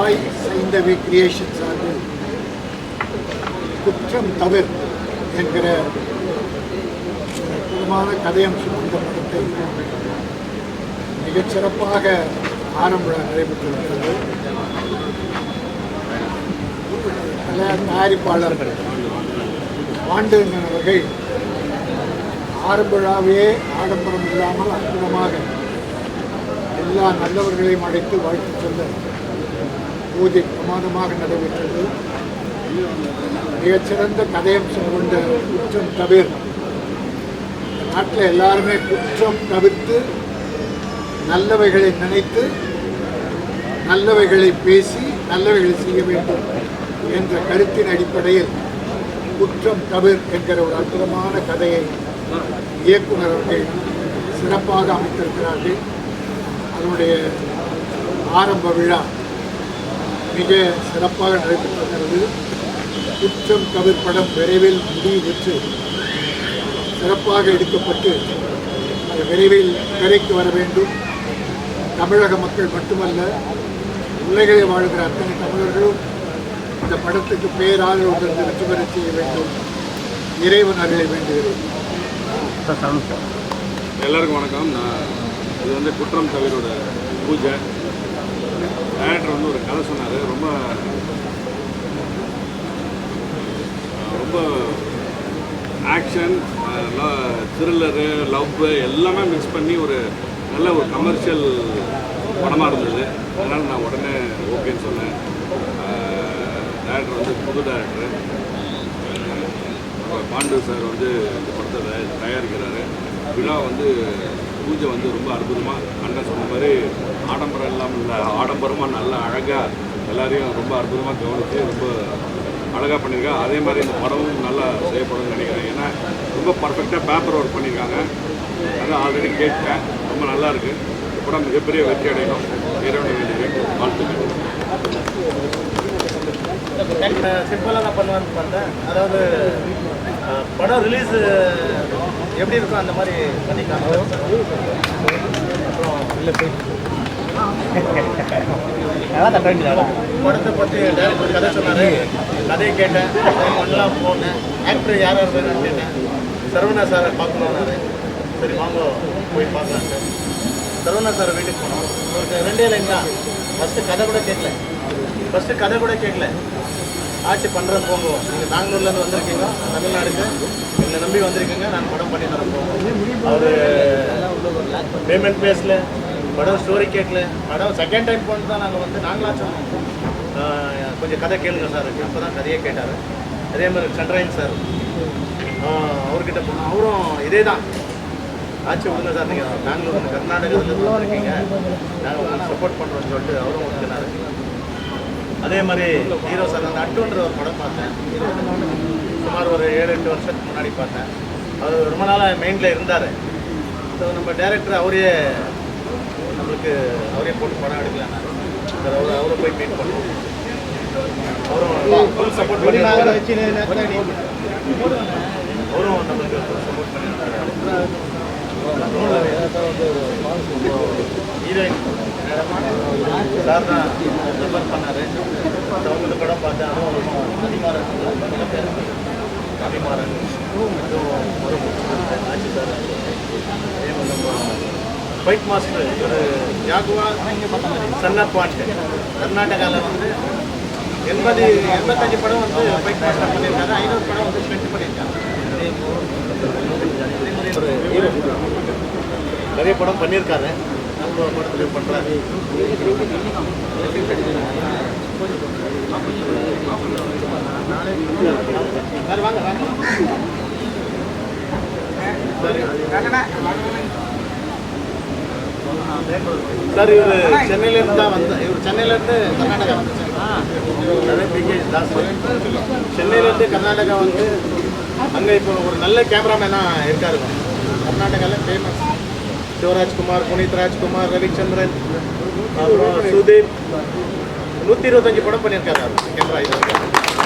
ஆய் சைந்தவி கிரியேஷன் சார்பில் குற்றம் தவிர என்கிற அற்புதமான கதையம்சம் கொண்ட படத்தை மிகச் சிறப்பாக ஆரம்ப நடைபெற்றிருக்கிறது. பல தயாரிப்பாளர்கள் ஆண்டு அவர்கள் ஆரம்ப ஆடம்பரம் இல்லாமல் அற்புதமாக எல்லா நல்லவர்களையும் அழைத்து வாழ்த்து சொல்ல பூஜை பிரமாதமாக நடைபெற்றது. மிகச்சிறந்த கதையம்சம் கொண்ட குற்றம் தவிர. நாட்டில் எல்லாருமே குற்றம் தவிர்த்து நல்லவைகளை நினைத்து நல்லவைகளை பேசி நல்லவைகளை செய்ய வேண்டும் என்ற கருத்தின் அடிப்படையில் குற்றம் தவிர் என்கிற ஒரு அற்புதமான கதையை இயக்குனர் அவர்கள் சிறப்பாக அமைத்திருக்கிறார்கள். அதனுடைய ஆரம்ப விழா மிக சிறப்பாக நடைபெற்றிருக்கிறது குற்றம் தவிர் படம் விரைவில் முடிவு பெற்று சிறப்பாக எடுக்கப்பட்டு அது விரைவில் திரைக்கு வர வேண்டும். தமிழக மக்கள் மட்டுமல்ல உலகிலே வாழ்கிற அத்தனை தமிழர்களும் இந்த படத்துக்கு பேராதரவு தந்து வெற்றி பெறச் செய்ய வேண்டும். இறைவன் அருளை வேண்டுகிறேன். எல்லாருக்கும் வணக்கம். நான் இது வந்து குற்றம் தவிரோட பூஜை. டேரக்டர் வந்து ஒரு கதை சொன்னார். ரொம்ப ரொம்ப ஆக்ஷன் த்ரில்லரு லவ்வு எல்லாமே மிக்ஸ் பண்ணி ஒரு நல்ல ஒரு கமர்ஷியல் படமாக இருந்தது. அதனால் நான் உடனே ஓகேன்னு சொன்னேன். டேரக்டர் வந்து புது டேரக்டர் பாண்டு சார் வந்து இந்த படத்தை தயாரிக்கிறாரு. விழா வந்து பூஜை வந்து ரொம்ப அற்புதமாக அண்ணன் சொன்ன மாதிரி ஆடம்பரம் இல்லாமல் இல்லை. ஆடம்பரமாக நல்லா அழகாக எல்லாரையும் ரொம்ப அற்புதமாக கவனித்து ரொம்ப அழகாக பண்ணியிருக்காங்க அதே மாதிரி இந்த படமும் நல்லா செய்யப்படும்னு நினைக்கிறேன். ஏன்னா ரொம்ப பர்ஃபெக்டாக பேப்பர் ஒர்க் பண்ணியிருக்காங்க. அதான் ஆல்ரெடி கேட்டேன். ரொம்ப நல்லா இருக்கு. இந்த படம் மிகப்பெரிய வெற்றி அடையணும். இறைவனை வேண்டிய வாழ்த்துக்கள். சிம்பிளாக தான் பண்ணுவான்னு பார்த்தேன் அதாவது படம் ரிலீஸ் எப்படி இருக்கும் அந்த மாதிரி பண்ணிக்கலாம். அப்புறம் இல்லை படத்தை பற்றி டேரக்டர் கதை சொன்னார். கதையை கேட்டேன். ஒன்றெல்லாம் போனேன். ஆக்டர் யார் யார் கேட்டேன். சரவணா சாரை பார்க்கணும்னாரு. சரி வாங்க போய் பார்க்கலான்ட்டு சரவணா சார் வீட்டுக்கு போனோம். ஒரு ரெண்டே லைன் தான் ஃபஸ்ட்டு கதை கூட கேட்கல. ஃபஸ்ட்டு கதை கூட கேட்கல. ஆட்சி பண்ணுற போங்க. நீங்கள் பெங்களூர்லேருந்து வந்திருக்கீங்க. தமிழ்நாடுக்கு. என்னை நம்பி வந்திருக்கீங்க. நான் படம் பண்ணி தரேன் போங்க. அவர் பேமெண்ட் பேசல படம் ஸ்டோரி கேட்கல. படம் செகண்ட் டைம் போனது தான் நாங்கள் வந்து நாங்களாம் சொன்னோம். கொஞ்சம் கதை கேளுங்க சார். அப்போ தான் கதையே கேட்டார். அதே மாதிரி சந்திரன் சார். அவர்கிட்ட போனோம். அவரும் இதே தான் ஆச்சு விடுங்க சார். நீங்கள் பெங்களூர் கர்நாடகத்தில் இருக்கீங்க நாங்கள் உங்களுக்கு சப்போர்ட் பண்ணுறோம்னு சொல்லிட்டு அவரும் ஒத்துக்கினாரு அதே மாதிரி ஹீரோ சார் அந்த அட்டுன்ற ஒரு படம் பார்த்தேன். சுமார் ஒரு ஏழு எட்டு வருஷத்துக்கு முன்னாடி பார்த்தேன். அவர் ரொம்ப நாளாக மெயினில் இருந்தார். ஸோ நம்ம டேரக்டர் அவரே நம்மளுக்கு அவரே போட்டு படம் எடுக்கலாம் அவர் அவரை போய் மீட் பண்ணுவோம். அவரும் ஃபுல் சப்போர்ட் பண்ணி அவரும் நம்மளுக்கு support பண்ணி ஹீரோயின் சார் தான் ரெஃபர் பண்ணார். அவங்க படம் பார்த்தேன் அதுவும் அதிமாரன் அதிமாரன் ஆச்சு சார் அதே மாதிரி நம்ம ஃபைட் மாஸ்டர் இவர் யாகுவா? சன்னா பாண்ட் கர்நாடகாவில் வந்து எண்பது எண்பத்தஞ்சு படம் வந்து ஃபைட் மாஸ்டர் பண்ணியிருக்காரு. ஐநூறு படம் வந்து ஸ்பெண்ட் பண்ணியிருக்காரு. ஒரு hero. நிறைய படம் பண்ணியிருக்காரு. நம்ம படத்துலையும் பண்ணுறாரு சார் வாங்க வாங்க. சார். இவர் சென்னையிலேருந்து தான் வந்து இவர் சென்னையிலேருந்து கர்நாடகா வந்துச்சு சென்னையிலேருந்து கர்நாடகா வந்து அங்கே இப்போ ஒரு நல்ல கேமராமேனாக இருக்காரு. கர்நாடகாவில் ஃபேமஸ் சிவராஜ்குமார் புனித் ராஜ்குமார் ரவிச்சந்திரன் அப்புறம் சுதீப். நூற்றி இருபத்தஞ்சு படம் பண்ணியிருக்காரு கேமரா இது